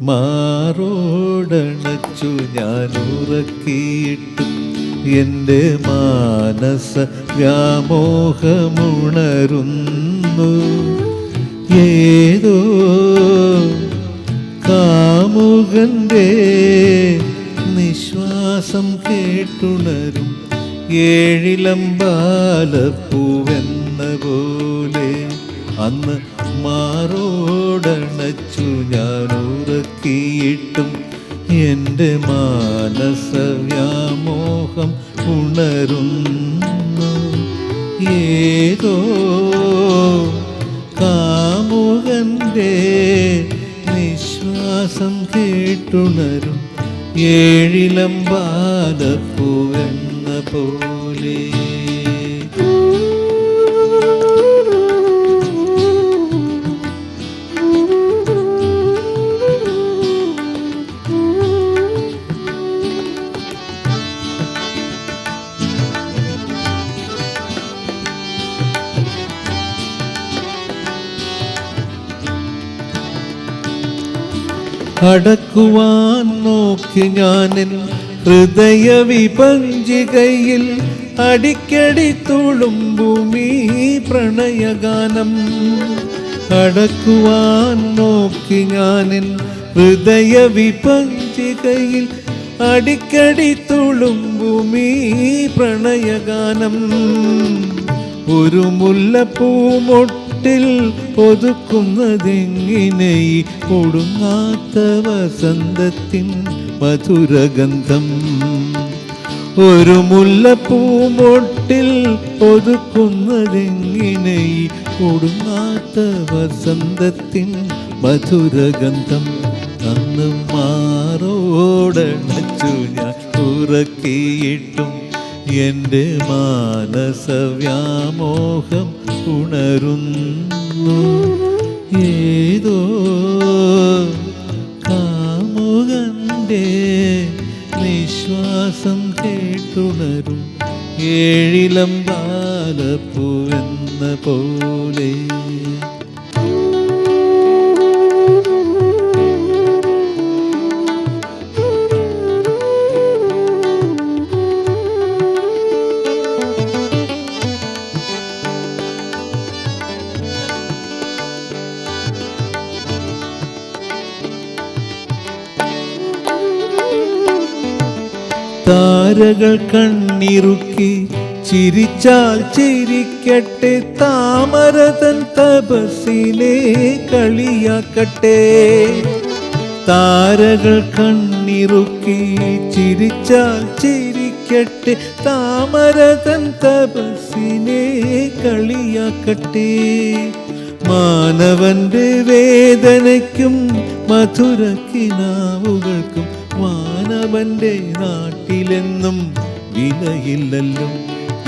മാറോടണച്ചു ഞാൻ ഉറക്കിയിട്ടും എന്റെ മാനസ വ്യാമോഹമുണരുന്നു. ഏതോ കാമുകന്റെ നിശ്വാസം കേട്ടുണരും ഏഴിലം ബാലപ്പൂവെന്ന പോലെ. അന്ന് മാറോടണച്ചു ഞാൻ ഉറക്കിയിട്ടും എന്റെ മാനസവ്യാമോഹം ഉണരുന്നു. ഏതോ കാമുകന്റെ നിശ്വാസം കേട്ടുണരും ഏഴിലം ബാലപ്പൂവെന്ന പോലെ. അടക്കുവാൻ നോക്കി ഞാനിൽ ഹൃദയ വിപഞ്ചികയിൽ അടിക്കടി തുളുമ്പുമീ പ്രണയഗാനം. അടക്കുവാൻ നോക്കി ഞാനിൽ ഹൃദയ വിപഞ്ചികയിൽ അടിക്കടി തുളുമ്പുമീ പ്രണയഗാനം. ഒരു മുല്ലപ്പൂമൊട്ടിൽ ഒതുക്കുന്നതെങ്ങനെ കൊടുങ്ങാത്ത വസന്തത്തിൻ മധുരഗന്ധം? ഒരു മുല്ലപ്പൂമൊട്ടിൽ ഒതുക്കുന്നതെങ്ങനെ ഈ ഒടുങ്ങാത്ത വസന്തത്തിൻ മധുരഗന്ധം? അന്ന് മാറോടണച്ചു ഞാൻ ഉറക്കിയിട്ടും എന്റെ മാനസവ്യാമോഹം ഉണരുന്നു ഏതോ കാമുകന്റെ നിശ്വാസം കേട്ടുണരും. ഏഴിലം ബാലപ്പൂവെന്ന പോലെ താരകൾ കണ്ണിറുക്കി ചിരിച്ചാൽ ചിരിക്കട്ടെ താമരതൻ തപസിലെ കളിയാക്കട്ടെ. താരകൾ കണ്ണിറുക്കി ചിരിച്ചാൽ ചിരിക്കട്ടെ താമരതൻ തപസ്സിനെ കളിയാക്കട്ടെ. മാനവന്റെ വേദനയ്ക്കും മധുരക്കിനാവുകൾക്കും മാനവന്റെ നാട്ടിലെന്നും വിലയില്ലല്ലോ.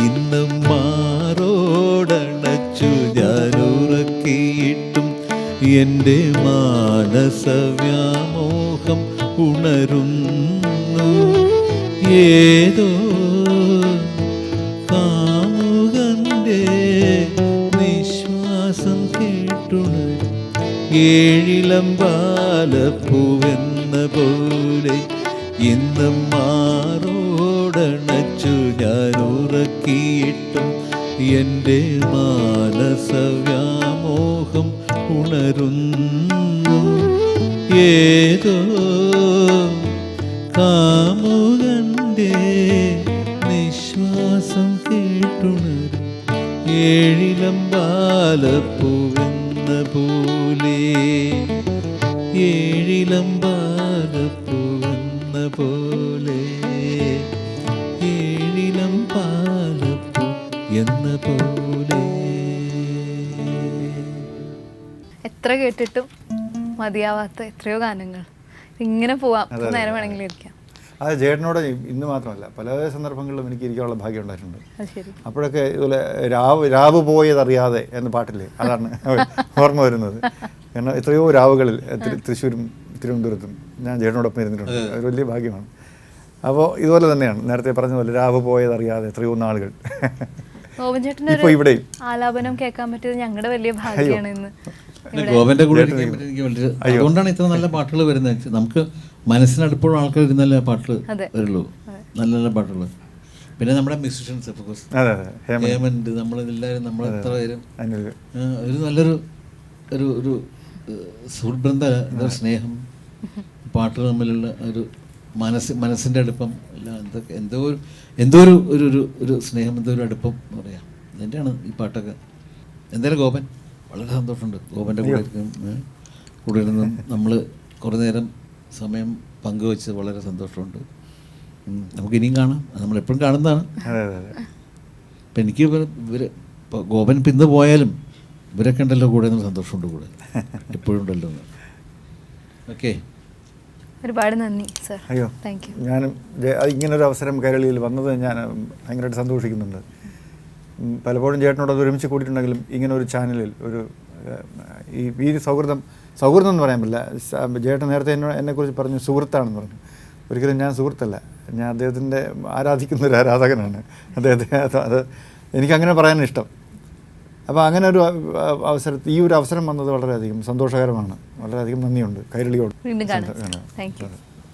ഇന്നും മാറോടണച്ചു ഞാനുറക്കിയിട്ടും എന്റെ മാനസവ്യാമോഹം ഉണരുന്നു. ഏതോ ഏഴിലം ബാലപ്പൂവെന്ന പോലെ ഇന്നും മാറോടണച്ചു ഞാൻ ഉറക്കിയിട്ടും എന്റെ മാനസവ്യാമോഹം ഉണരുന്നു. ഏതോ കാമുകന്റെ നിശ്വാസം കേട്ടുണരും. ഏഴിലം ബാലപ്പൂവെന്ന പോലെ. ബാലപ്പൂവെന്ന പോലെ ഏഴിലം പാലപ്പൂ എന്ന പോലെ. എത്ര കേട്ടിട്ടും മതിയാവാത്ത എത്രയോ ഗാനങ്ങൾ. ഇങ്ങനെ പോവാം. നേരം വേണമെങ്കിലും ഇരിക്കാം. അത് ചേട്ടനോട് ഇന്ന് മാത്രമല്ല പല സന്ദർഭങ്ങളിലും എനിക്ക് ഇരിക്കാനുള്ള ഭാഗ്യം ഉണ്ടായിട്ടുണ്ട്. അപ്പോഴൊക്കെ ഇതുപോലെ രാവ് രാവ് പോയതറിയാതെ എന്ന പാട്ടില്ലേ അതാണ് ഓർമ്മ വരുന്നത്. കാരണം എത്രയോ രാവുകളിൽ തൃശ്ശൂരും തിരുവനന്തപുരത്തും ഞാൻ ചേട്ടനോടൊപ്പം ഇരുന്നിട്ടുണ്ട്. അതൊരു വലിയ ഭാഗ്യമാണ്. അപ്പോൾ ഇതുപോലെ തന്നെയാണ്. നേരത്തെ പറഞ്ഞ പോലെ രാവ് പോയതറിയാതെ എത്രയോ നാളുകൾ. ആലാപനം കേൾക്കാൻ പറ്റിയത് ഞങ്ങളുടെ വലിയ ഭാഗ്യമാണ് ഇന്ന്. ഗോവന്റെ ഗോപന്റെ കൂടെ എനിക്ക് വളരെ അതുകൊണ്ടാണ് ഇത്ര നല്ല പാട്ടുകൾ വരുന്നത്. നമുക്ക് മനസ്സിനടുപ്പുള്ള ആൾക്കാർ ഇരുന്നല്ലേ പാട്ടുകൾ വരുള്ളൂ. നല്ല നല്ല പാട്ടുകൾ. പിന്നെ നമ്മുടെ മ്യൂസിഷ്യൻസ് ഓഫ് അതെ അതെ. ഹേമ ഹേമന്ത് നമ്മളെല്ലാവരും നമ്മൾ എത്ര പേരും. ഒരു നല്ലൊരു ഒരു ഒരു സുഹൃത്ബന്ധ എന്താ സ്നേഹം. പാട്ടുകൾ തമ്മിലുള്ള ഒരു മനസ്സ് മനസ്സിന്റെ അടുപ്പം എല്ലാം എന്തൊക്കെ എന്തോ ഒരു എന്തോ ഒരു ഒരു ഒരു ഒരു സ്നേഹം എന്തോ ഒരു അടുപ്പം എന്ന് പറയാം. അതിന്റെയാണ് ഈ പാട്ടൊക്കെ? എന്തായാലും ഗോപൻ വളരെ സന്തോഷമുണ്ട്. ഗോപന്റെ കൂടെ കൂടെ ഇരുന്ന് നമ്മൾ കുറേ നേരം സമയം പങ്കുവെച്ച് വളരെ സന്തോഷമുണ്ട്. നമുക്ക് ഇനിയും കാണാം. നമ്മൾ നമ്മളെപ്പോഴും കാണുന്നതാണ്. അപ്പം എനിക്ക് ഇവർ ഇവർ ഗോപൻ ഇപ്പം ഇന്ന് പോയാലും ഇവരൊക്കെ ഉണ്ടല്ലോ കൂടെ എന്നുള്ള സന്തോഷമുണ്ട് കൂടെ. എപ്പോഴും ഉണ്ടല്ലോ ഓക്കെ ഒരുപാട് നന്ദി സർ അയ്യോ താങ്ക് യു ഞാനും ഇങ്ങനൊരു അവസരം കേരളയിൽ വന്നത് ഞാൻ ഭയങ്കരമായിട്ട് സന്തോഷിക്കുന്നുണ്ട്. പലപ്പോഴും ചേട്ടനോട് അത് ഒരുമിച്ച് കൂടിയിട്ടുണ്ടെങ്കിലും ഇങ്ങനെ ഒരു ചാനലിൽ ഒരു ഈ ഈ സൗഹൃദം സൗഹൃദം എന്ന് പറയാൻ പറ്റില്ല. ചേട്ടൻ നേരത്തെ എന്നോ എന്നെക്കുറിച്ച് പറഞ്ഞു സുഹൃത്താണെന്ന് പറഞ്ഞു. ഒരിക്കലും ഞാൻ സുഹൃത്തല്ല. ഞാൻ അദ്ദേഹത്തിന്റെ ആരാധിക്കുന്ന ഒരു ആരാധകനാണ്. അദ്ദേഹത്തെ അത് അത് എനിക്കങ്ങനെ പറയാൻ ഇഷ്ടം അപ്പോൾ അങ്ങനെ ഒരു അവസരത്തിൽ ഈ ഒരു അവസരം വന്നത് വളരെയധികം സന്തോഷകരമാണ്. വളരെയധികം നന്ദിയുണ്ട്. കൈരളിയോട്. Thank you